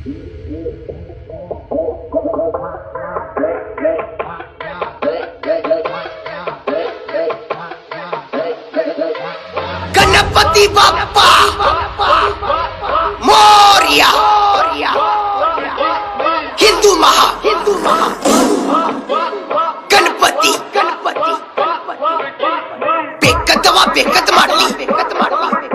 गणपति बापा मौर्या। हिंदू महा। हिंदू महा गणपति। गणपति बेकत वा बेकत मारली बेकत मारली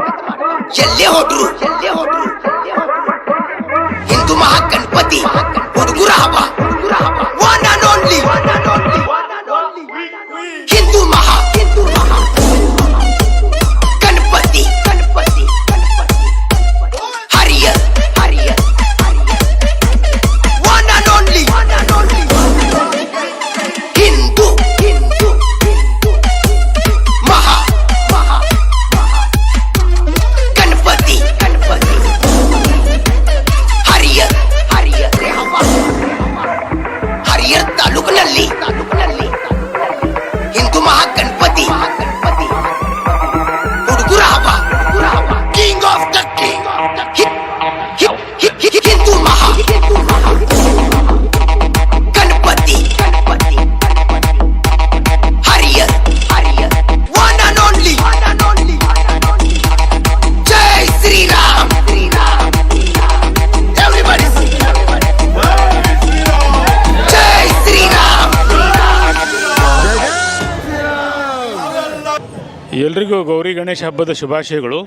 ಎಲ್ರಿಗೂ ಗೌರಿ ಗಣೇಶ ಹಬ್ಬದ ಶುಭಾಶಯಗಳು.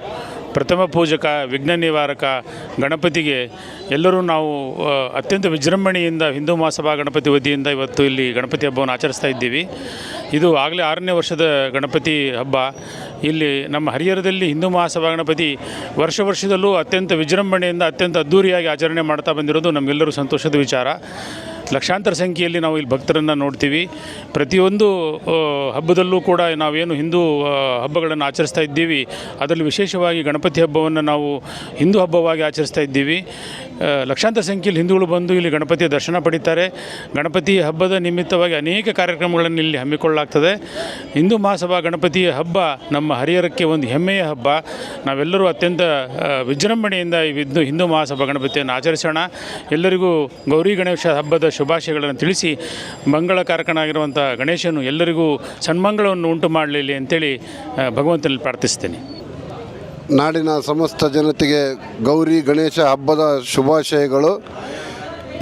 ಪ್ರಥಮ ಪೂಜಕ, ವಿಘ್ನ ನಿವಾರಕ ಗಣಪತಿಗೆ ಎಲ್ಲರೂ ನಾವು ಅತ್ಯಂತ ವಿಜೃಂಭಣೆಯಿಂದ ಹಿಂದೂ ಮಹಾಸಭಾ ಗಣಪತಿ ವತಿಯಿಂದ ಇವತ್ತು ಇಲ್ಲಿ ಗಣಪತಿ ಹಬ್ಬವನ್ನು ಆಚರಿಸ್ತಾ ಇದ್ದೀವಿ. ಇದು ಆಗಲೇ ಆರನೇ ವರ್ಷದ ಗಣಪತಿ ಹಬ್ಬ. ಇಲ್ಲಿ ನಮ್ಮ ಹರಿಹರದಲ್ಲಿ ಹಿಂದೂ ಮಹಾಸಭಾ ಗಣಪತಿ ವರ್ಷ ವರ್ಷದಲ್ಲೂ ಅತ್ಯಂತ ವಿಜೃಂಭಣೆಯಿಂದ ಅತ್ಯಂತ ಅದ್ಧೂರಿಯಾಗಿ ಆಚರಣೆ ಮಾಡ್ತಾ ಬಂದಿರೋದು ನಮಗೆಲ್ಲರೂ ಸಂತೋಷದ ವಿಚಾರ. ಲಕ್ಷಾಂತರ ಸಂಖ್ಯೆಯಲ್ಲಿ ನಾವು ಇಲ್ಲಿ ಭಕ್ತರನ್ನು ನೋಡ್ತೀವಿ. ಪ್ರತಿಯೊಂದು ಹಬ್ಬದಲ್ಲೂ ಕೂಡ ನಾವೇನು ಹಿಂದೂ ಹಬ್ಬಗಳನ್ನು ಆಚರಿಸ್ತಾ ಇದ್ದೀವಿ. ಅದರಲ್ಲಿ ವಿಶೇಷವಾಗಿ ಗಣಪತಿ ಹಬ್ಬವನ್ನು ನಾವು ಹಿಂದೂ ಹಬ್ಬವಾಗಿ ಆಚರಿಸ್ತಾ ಇದ್ದೀವಿ. ಲಕ್ಷಾಂತರ ಸಂಖ್ಯೆಯಲ್ಲಿ ಹಿಂದೂಗಳು ಬಂದು ಇಲ್ಲಿ ಗಣಪತಿಯ ದರ್ಶನ ಪಡಿತಾರೆ. ಗಣಪತಿ ಹಬ್ಬದ ನಿಮಿತ್ತವಾಗಿ ಅನೇಕ ಕಾರ್ಯಕ್ರಮಗಳನ್ನು ಇಲ್ಲಿ ಹಮ್ಮಿಕೊಳ್ಳಲಾಗ್ತದೆ. ಹಿಂದೂ ಮಹಾಸಭಾ ಗಣಪತಿಯ ಹಬ್ಬ ನಮ್ಮ ಹರಿಹರಕ್ಕೆ ಒಂದು ಹೆಮ್ಮೆಯ ಹಬ್ಬ. ನಾವೆಲ್ಲರೂ ಅತ್ಯಂತ ವಿಜೃಂಭಣೆಯಿಂದ ಈ ಹಿಂದೂ ಮಹಾಸಭಾ ಗಣಪತಿಯನ್ನು ಆಚರಿಸೋಣ. ಎಲ್ಲರಿಗೂ ಗೌರಿ ಗಣೇಶ ಹಬ್ಬದ ಶುಭಾಶಯಗಳನ್ನು ತಿಳಿಸಿ ಮಂಗಳಕಾರಕನಾಗಿರುವಂಥ ಗಣೇಶನು ಎಲ್ಲರಿಗೂ ಸನ್ಮಂಗಳವನ್ನು ಉಂಟು ಮಾಡಲಿ ಅಂತೇಳಿ ಭಗವಂತನಲ್ಲಿ ಪ್ರಾರ್ಥಿಸ್ತೇನೆ ನಾಡಿನ ಸಮಸ್ತ ಜನತೆಗೆ ಗೌರಿ ಗಣೇಶ ಹಬ್ಬದ ಶುಭಾಶಯಗಳು.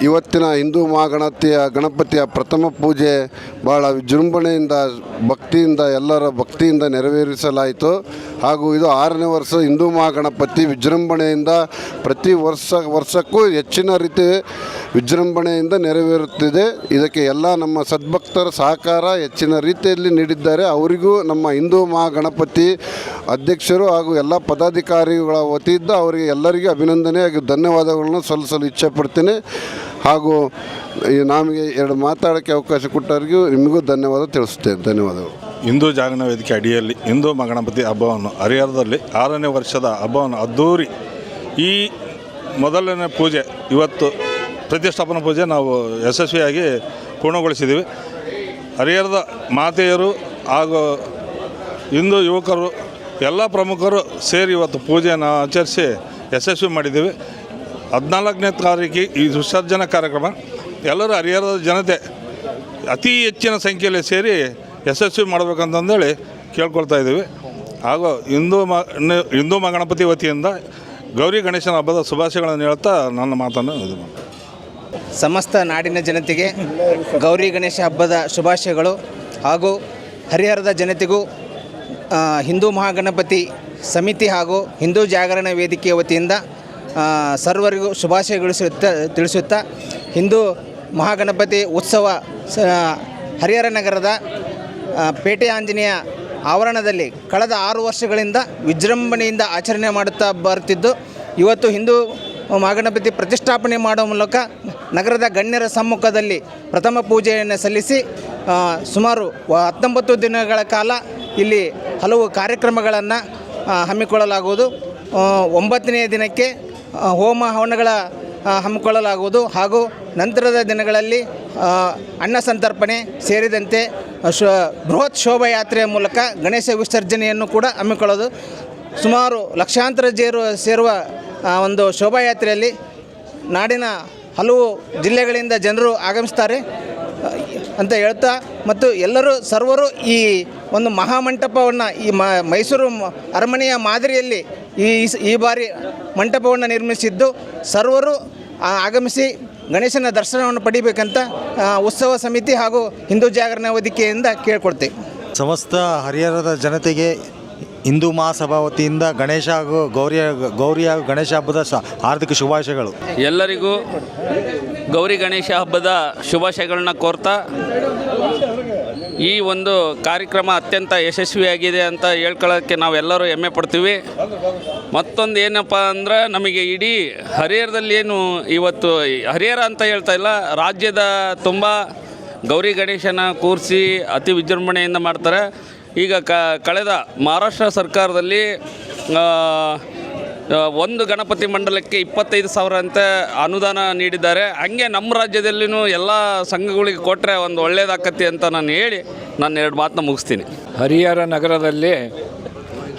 ಇವತ್ತಿನ ಹಿಂದೂ ಮಹಾಗಣತಿಯ ಗಣಪತಿಯ ಪ್ರಥಮ ಪೂಜೆ ಭಾಳ ವಿಜೃಂಭಣೆಯಿಂದ, ಭಕ್ತಿಯಿಂದ, ಎಲ್ಲರ ಭಕ್ತಿಯಿಂದ ನೆರವೇರಿಸಲಾಯಿತು. ಹಾಗೂ ಇದು ಆರನೇ ವರ್ಷ ಹಿಂದೂ ಮಹಾಗಣಪತಿ ವಿಜೃಂಭಣೆಯಿಂದ ಪ್ರತಿ ವರ್ಷ, ವರ್ಷಕ್ಕೂ ಹೆಚ್ಚಿನ ರೀತಿ ವಿಜೃಂಭಣೆಯಿಂದ ನೆರವೇರುತ್ತಿದೆ. ಇದಕ್ಕೆ ಎಲ್ಲ ನಮ್ಮ ಸದ್ಭಕ್ತರ ಸಹಕಾರ ಹೆಚ್ಚಿನ ರೀತಿಯಲ್ಲಿ ನೀಡಿದ್ದಾರೆ. ಅವರಿಗೂ ನಮ್ಮ ಹಿಂದೂ ಮಹಾಗಣಪತಿ ಅಧ್ಯಕ್ಷರು ಹಾಗೂ ಎಲ್ಲ ಪದಾಧಿಕಾರಿಗಳ ವತಿಯಿಂದ ಅವರಿಗೆ ಎಲ್ಲರಿಗೂ ಅಭಿನಂದನೆ ಹಾಗೂ ಧನ್ಯವಾದಗಳನ್ನು ಸಲ್ಲಿಸಲು ಇಚ್ಛೆಪಡ್ತೇನೆ. ಹಾಗೂ ನಮಗೆ ಎರಡು ಮಾತಾಡೋಕ್ಕೆ ಅವಕಾಶ ಕೊಟ್ಟವರಿಗೂ ನಿಮಗೂ ಧನ್ಯವಾದ ತಿಳಿಸುತ್ತೇನೆ ಧನ್ಯವಾದಗಳು. ಹಿಂದೂ ಜಾಗರಣ ವೇದಿಕೆ ಅಡಿಯಲ್ಲಿ ಹಿಂದೂ ಮಗಣಪತಿ ಹಬ್ಬವನ್ನು ಹರಿಹರದಲ್ಲಿ ಆರನೇ ವರ್ಷದ ಹಬ್ಬವನ್ನು ಅದ್ಧೂರಿ ಈ ಮೊದಲನೇ ಪೂಜೆ ಇವತ್ತು ಪ್ರತಿಷ್ಠಾಪನಾ ಪೂಜೆ ನಾವು ಯಶಸ್ವಿಯಾಗಿ ಪೂರ್ಣಗೊಳಿಸಿದ್ದೀವಿ. ಹರಿಹರದ ಮಾತೆಯರು ಹಾಗೂ ಹಿಂದೂ ಯುವಕರು, ಎಲ್ಲ ಪ್ರಮುಖರು ಸೇರಿ ಇವತ್ತು ಪೂಜೆಯನ್ನು ಆಚರಿಸಿ ಯಶಸ್ವಿ ಮಾಡಿದ್ದೀವಿ. ಹದಿನಾಲ್ಕನೇ ತಾರೀಕಿಗೆ ಈ ವಿಸರ್ಜನಾ ಕಾರ್ಯಕ್ರಮ ಎಲ್ಲರೂ ಹರಿಹರದ ಜನತೆ ಅತಿ ಹೆಚ್ಚಿನ ಸಂಖ್ಯೆಯಲ್ಲಿ ಸೇರಿ ಯಶಸ್ವಿ ಮಾಡಬೇಕಂತಂದೇಳಿ ಕೇಳ್ಕೊಳ್ತಾ ಇದ್ದೀವಿ ಹಾಗೂ ಹಿಂದೂ ಮ ಹಿಂದೂ ಮಗಣಪತಿ ವತಿಯಿಂದ ಗೌರಿ ಗಣೇಶನ ಹಬ್ಬದ ಶುಭಾಶಯಗಳನ್ನು ಹೇಳ್ತಾ ನನ್ನ ಮಾತನ್ನು ಇದು. ಸಮಸ್ತ ನಾಡಿನ ಜನತೆಗೆ ಗೌರಿ ಗಣೇಶ ಹಬ್ಬದ ಶುಭಾಶಯಗಳು ಹಾಗೂ ಹರಿಹರದ ಜನತೆಗೂ ಹಿಂದೂ ಮಹಾಗಣಪತಿ ಸಮಿತಿ ಹಾಗೂ ಹಿಂದೂ ಜಾಗರಣ ವೇದಿಕೆಯ ವತಿಯಿಂದ ಸರ್ವರಿಗೂ ಶುಭಾಶಯಗಳು ತಿಳಿಸುತ್ತಾ ಹಿಂದೂ ಮಹಾಗಣಪತಿ ಉತ್ಸವ, ಸ, ಹರಿಹರ ನಗರದ ಪೇಟೆ ಆಂಜನೇಯ ಆವರಣದಲ್ಲಿ ಕಳೆದ ಆರು ವರ್ಷಗಳಿಂದ ವಿಜೃಂಭಣೆಯಿಂದ ಆಚರಣೆ ಮಾಡುತ್ತಾ ಬರುತ್ತಿದ್ದು, ಇವತ್ತು ಹಿಂದೂ ಮಹಾಗಣಪತಿ ಪ್ರತಿಷ್ಠಾಪನೆ ಮಾಡುವ ಮೂಲಕ ನಗರದ ಗಣ್ಯರ ಸಮ್ಮುಖದಲ್ಲಿ ಪ್ರಥಮ ಪೂಜೆಯನ್ನು ಸಲ್ಲಿಸಿ ಸುಮಾರು ಹತ್ತೊಂಬತ್ತು ದಿನಗಳ ಕಾಲ ಇಲ್ಲಿ ಹಲವು ಕಾರ್ಯಕ್ರಮಗಳನ್ನು ಹಮ್ಮಿಕೊಳ್ಳಲಾಗುವುದು. ಒಂಬತ್ತನೆಯ ದಿನಕ್ಕೆ ಹೋಮ ಹವನಗಳ ಹಮ್ಮಿಕೊಳ್ಳಲಾಗುವುದು. ಹಾಗೂ ನಂತರದ ದಿನಗಳಲ್ಲಿ ಅನ್ನ ಸಂತರ್ಪಣೆ ಸೇರಿದಂತೆ ಶೋ, ಬೃಹತ್ ಶೋಭಾಯಾತ್ರೆಯ ಮೂಲಕ ಗಣೇಶ ವಿಸರ್ಜನೆಯನ್ನು ಕೂಡ ಹಮ್ಮಿಕೊಳ್ಳೋದು. ಸುಮಾರು ಲಕ್ಷಾಂತರ ಜೇರು, ಸೇರುವ ಒಂದು ಶೋಭಾಯಾತ್ರೆಯಲ್ಲಿ ನಾಡಿನ ಹಲವು ಜಿಲ್ಲೆಗಳಿಂದ ಜನರು ಆಗಮಿಸ್ತಾರೆ. ಅಂತ ಹೇಳ್ತಾ, ಮತ್ತು ಎಲ್ಲರೂ, ಸರ್ವರು ಈ ಒಂದು ಮಹಾಮಂಟಪವನ್ನು, ಈ ಮೈಸೂರು ಅರಮನೆಯ ಮಾದರಿಯಲ್ಲಿ ಈ ಈ ಬಾರಿ ಮಂಟಪವನ್ನು ನಿರ್ಮಿಸಿದ್ದು ಸರ್ವರು ಆಗಮಿಸಿ ಗಣೇಶನ ದರ್ಶನವನ್ನು ಪಡಿಬೇಕಂತ ಉತ್ಸವ ಸಮಿತಿ ಹಾಗೂ ಹಿಂದೂ ಜಾಗರಣ ವೇದಿಕೆಯಿಂದ ಕೇಳ್ಕೊಡ್ತೀವಿ ಸಮಸ್ತ ಹರಿಹರದ ಜನತೆಗೆ ಹಿಂದೂ ಮಹಾಸಭಾ ವತಿಯಿಂದ ಗಣೇಶ ಹಾಗೂ ಗೌರಿ ಗೌರಿ ಹಾಗೂ ಗಣೇಶ ಹಬ್ಬದ ಹಾರ್ದಿಕ ಶುಭಾಶಯಗಳು. ಎಲ್ಲರಿಗೂ ಗೌರಿ ಗಣೇಶ ಹಬ್ಬದ ಶುಭಾಶಯಗಳನ್ನ ಕೋರ್ತಾ ಈ ಒಂದು ಕಾರ್ಯಕ್ರಮ ಅತ್ಯಂತ ಯಶಸ್ವಿಯಾಗಿದೆ ಅಂತ ಹೇಳ್ಕೊಳ್ಳೋಕ್ಕೆ ನಾವೆಲ್ಲರೂ ಹೆಮ್ಮೆ ಪಡ್ತೀವಿ. ಮತ್ತೊಂದು ಏನಪ್ಪ ಅಂದ್ರೆ ನಮಗೆ ಇಡೀ ಹರಿಹರದಲ್ಲಿ ಏನು ಇವತ್ತು ಹರಿಹರ ಅಂತ ಹೇಳ್ತಾ ಇಲ್ಲ, ರಾಜ್ಯದ ತುಂಬ ಗೌರಿ ಗಣೇಶನ ಕೂರಿಸಿ ಅತಿ ವಿಜೃಂಭಣೆಯಿಂದ ಮಾಡ್ತಾರೆ. ಈಗ ಕಳೆದ ಮಹಾರಾಷ್ಟ್ರ ಸರ್ಕಾರದಲ್ಲಿ ಒಂದು ಗಣಪತಿ ಮಂಡಲಕ್ಕೆ ಇಪ್ಪತ್ತೈದು ಸಾವಿರ ಅಂತ ಅನುದಾನ ನೀಡಿದ್ದಾರೆ. ಹಂಗೆ ನಮ್ಮ ರಾಜ್ಯದಲ್ಲಿನೂ ಎಲ್ಲ ಸಂಘಗಳಿಗೆ ಕೊಟ್ಟರೆ ಒಂದು ಒಳ್ಳೇದಾಕತಿ ಅಂತ ನಾನು ಹೇಳಿ ನಾನು ಎರಡು ಮಾತನ್ನ ಮುಗಿಸ್ತೀನಿ. ಹರಿಹರ ನಗರದಲ್ಲಿ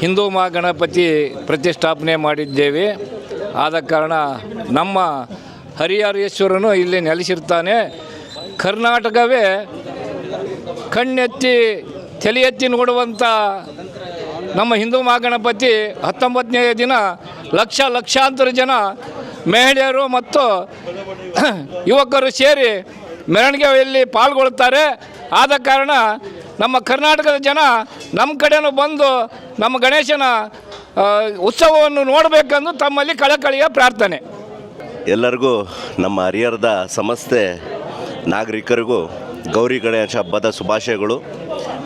ಹಿಂದೂ ಮಹಾಗಣಪತಿ ಪ್ರತಿಷ್ಠಾಪನೆ ಮಾಡಿದ್ದೇವೆ. ಆದ ಕಾರಣ ನಮ್ಮ ಹರಿಹರೇಶ್ವರನು ಇಲ್ಲಿ ನೆಲೆಸಿರ್ತಾನೆ. ಕರ್ನಾಟಕವೇ ಕಣ್ಣೆತ್ತಿ ತಲೆ ಎತ್ತಿ ನೋಡುವಂಥ ನಮ್ಮ ಹಿಂದೂ ಮಹಾಗಣಪತಿ ಹತ್ತೊಂಬತ್ತನೇ ದಿನ ಲಕ್ಷ ಲಕ್ಷಾಂತರ ಜನ ಮಹಿಳೆಯರು ಮತ್ತು ಯುವಕರು ಸೇರಿ ಮೆರವಣಿಗೆಯಲ್ಲಿ ಪಾಲ್ಗೊಳ್ತಾರೆ ಆದ ಕಾರಣ ನಮ್ಮ ಕರ್ನಾಟಕದ ಜನ ನಮ್ಮ ಕಡೆನೂ ಬಂದು ನಮ್ಮ ಗಣೇಶನ ಉತ್ಸವವನ್ನು ನೋಡಬೇಕೆಂದು ತಮ್ಮಲ್ಲಿ ಕಳಕಳಿಯ ಪ್ರಾರ್ಥನೆ. ಎಲ್ಲರಿಗೂ ನಮ್ಮ ಹರಿಹರದ ಸಮಸ್ತೆ ನಾಗರಿಕರಿಗೂ ಗೌರಿ ಗಣೇಶ ಹಬ್ಬದ ಶುಭಾಶಯಗಳು.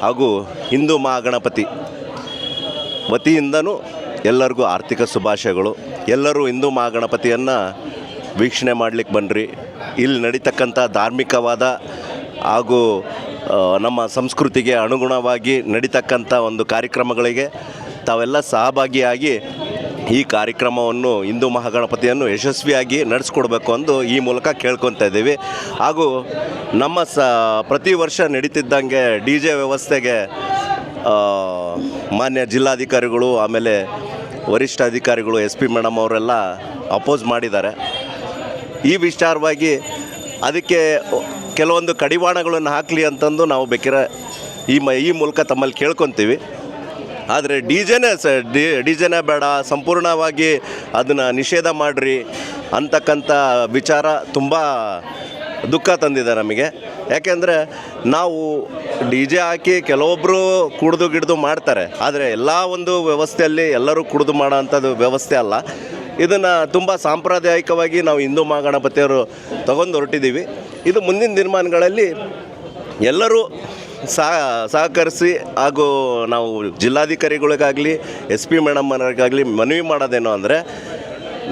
ಹಾಗೂ ಹಿಂದೂ ಮಹಾಗಣಪತಿ ವತಿಯಿಂದನೂ ಎಲ್ಲರಿಗೂ ಆರ್ಥಿಕ ಶುಭಾಶಯಗಳು. ಎಲ್ಲರೂ ಹಿಂದೂ ಮಹಾಗಣಪತಿಯನ್ನು ವೀಕ್ಷಣೆ ಮಾಡಲಿಕ್ಕೆ ಬನ್ನಿರಿ ಇಲ್ಲಿ ನಡೀತಕ್ಕಂಥ ಧಾರ್ಮಿಕವಾದ ಹಾಗೂ ನಮ್ಮ ಸಂಸ್ಕೃತಿಗೆ ಅನುಗುಣವಾಗಿ ನಡೀತಕ್ಕಂಥ ಒಂದು ಕಾರ್ಯಕ್ರಮಗಳಿಗೆ ತಾವೆಲ್ಲ ಸಹಭಾಗಿಯಾಗಿ ಈ ಕಾರ್ಯಕ್ರಮವನ್ನು ಹಿಂದೂ ಮಹಾಗಣಪತಿಯನ್ನು ಯಶಸ್ವಿಯಾಗಿ ನಡೆಸ್ಕೊಡ್ಬೇಕು ಅಂದು ಈ ಮೂಲಕ ಕೇಳ್ಕೊತಾ ಇದ್ದೀವಿ. ಹಾಗೂ ನಮ್ಮ ಸ, ಪ್ರತಿ ವರ್ಷ ನಡೀತಿದ್ದಂಗೆ ಡಿ ಜೆ ವ್ಯವಸ್ಥೆಗೆ ಮಾನ್ಯ ಜಿಲ್ಲಾಧಿಕಾರಿಗಳು, ಆಮೇಲೆ ವರಿಷ್ಠ ಅಧಿಕಾರಿಗಳು, ಎಸ್ ಪಿ ಮೇಡಮ್ ಅವರೆಲ್ಲ ಅಪೋಸ್ ಮಾಡಿದ್ದಾರೆ. ಈ ವಿಚಾರವಾಗಿ ಅದಕ್ಕೆ ಕೆಲವೊಂದು ಕಡಿವಾಣಗಳನ್ನು ಹಾಕಲಿ ಅಂತಂದು ನಾವು ಬೇಕಿರ ಈ ಮ, ಈ ಮೂಲಕ ತಮ್ಮಲ್ಲಿ ಕೇಳ್ಕೊತೀವಿ. ಆದರೆ ಡಿ ಜೆನೇ ಸ, ಡಿ ಡಿ ಜೆನೇ ಬೇಡ, ಸಂಪೂರ್ಣವಾಗಿ ಅದನ್ನು ನಿಷೇಧ ಮಾಡಿರಿ ಅಂತಕ್ಕಂಥ ವಿಚಾರ ತುಂಬ ದುಃಖ ತಂದಿದೆ ನಮಗೆ. ಯಾಕೆಂದರೆ ನಾವು ಡಿ ಜೆ ಹಾಕಿ ಕೆಲವೊಬ್ಬರು ಕುಡಿದು ಗಿಡ್ದು ಮಾಡ್ತಾರೆ. ಆದರೆ ಎಲ್ಲ ಒಂದು ವ್ಯವಸ್ಥೆಯಲ್ಲಿ ಎಲ್ಲರೂ ಕುಡಿದು ಮಾಡೋವಂಥದ್ದು ವ್ಯವಸ್ಥೆ ಅಲ್ಲ. ಇದನ್ನು ತುಂಬ ಸಾಂಪ್ರದಾಯಿಕವಾಗಿ ನಾವು ಹಿಂದೂ ಮಹಾಗಣಪತಿಯವರು ತಗೊಂಡು ಹೊರಟಿದ್ದೀವಿ. ಇದು ಮುಂದಿನ ದಿನಮಾನಗಳಲ್ಲಿ ಎಲ್ಲರೂ ಸಹ ಸಹಕರಿಸಿ ಹಾಗೂ ನಾವು ಜಿಲ್ಲಾಧಿಕಾರಿಗಳಿಗಾಗಲಿ, ಎಸ್ ಪಿ ಮೇಡಮ್ ಅವರಿಗಾಗಲಿ ಮನವಿ ಮಾಡೋದೇನು ಅಂದರೆ,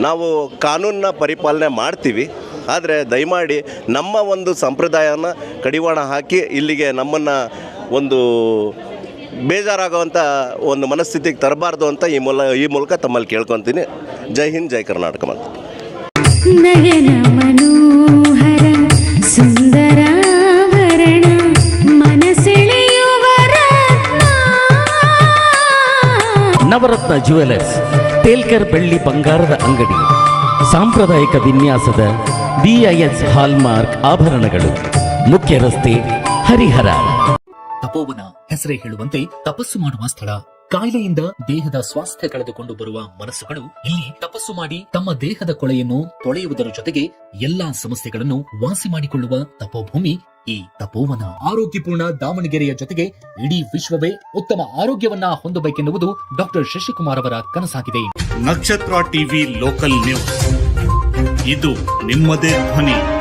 ನಾವು ಕಾನೂನನ್ನ ಪರಿಪಾಲನೆ ಮಾಡ್ತೀವಿ. ಆದರೆ ದಯಮಾಡಿ ನಮ್ಮ ಒಂದು ಸಂಪ್ರದಾಯನ ಕಡಿವಾಣ ಹಾಕಿ ಇಲ್ಲಿಗೆ ನಮ್ಮನ್ನು ಒಂದು ಬೇಜಾರಾಗುವಂಥ ಒಂದು ಮನಸ್ಥಿತಿಗೆ ತರಬಾರ್ದು ಅಂತ ಈ ಮೂಲ ಈ ಮೂಲಕ ತಮ್ಮಲ್ಲಿ ಕೇಳ್ಕೊತೀನಿ ಜೈ ಹಿಂದ್ ಜೈ ಕರ್ನಾಟಕ ಮತ್ತು ನಯನ ಮನೋಹರ ಸುಂದರಾಭರಣ ಮನಸೆಳೆಯುವ ರತ್ನ. ನವರತ್ನ ಜುವೆಲರ್ಸ್ ತೇಲ್ಕರ್ ಬೆಳ್ಳಿ ಬಂಗಾರದ ಅಂಗಡಿ ಸಾಂಪ್ರದಾಯಿಕ ವಿನ್ಯಾಸದ ಬಿಐಎಸ್ ಹಾಲ್ಮಾರ್ಕ್ ಆಭರಣಗಳು. ಮುಖ್ಯ ರಸ್ತೆ ಹರಿಹರ. ತಪೋವನ ಹೆಸರೇ ಹೇಳುವಂತೆ ತಪಸ್ಸು ಮಾಡುವ ಸ್ಥಳ. ಕಾಯಿಲೆಯಿಂದ ದೇಹದ ಸ್ವಾಸ್ಥ್ಯ ಕಳೆದುಕೊಂಡು ಬರುವ ಮನಸ್ಸುಗಳು ಇಲ್ಲಿ ತಪಸ್ಸು ಮಾಡಿ ತಮ್ಮ ದೇಹದ ಕೊಳೆಯನ್ನು ತೊಳೆಯುವುದರ ಜೊತೆಗೆ ಎಲ್ಲಾ ಸಮಸ್ಯೆಗಳನ್ನು ವಾಸಿ ಮಾಡಿಕೊಳ್ಳುವ ತಪೋಭೂಮಿ ಈ ತಪೋವನ. ಆರೋಗ್ಯಪೂರ್ಣ ದಾವಣಗೆರೆಯ ಜೊತೆಗೆ ಇಡೀ ವಿಶ್ವವೇ ಉತ್ತಮ ಆರೋಗ್ಯವನ್ನ ಹೊಂದಬೇಕೆನ್ನುವುದು ಡಾಕ್ಟರ್ ಶಶಿಕುಮಾರ್ ಅವರ ಕನಸಾಗಿದೆ. ನಕ್ಷತ್ರ ಟಿವಿ ಲೋಕಲ್ ನ್ಯೂಸ್. ಇದು ನಿಮ್ಮದೇ ಧ್ವನಿ.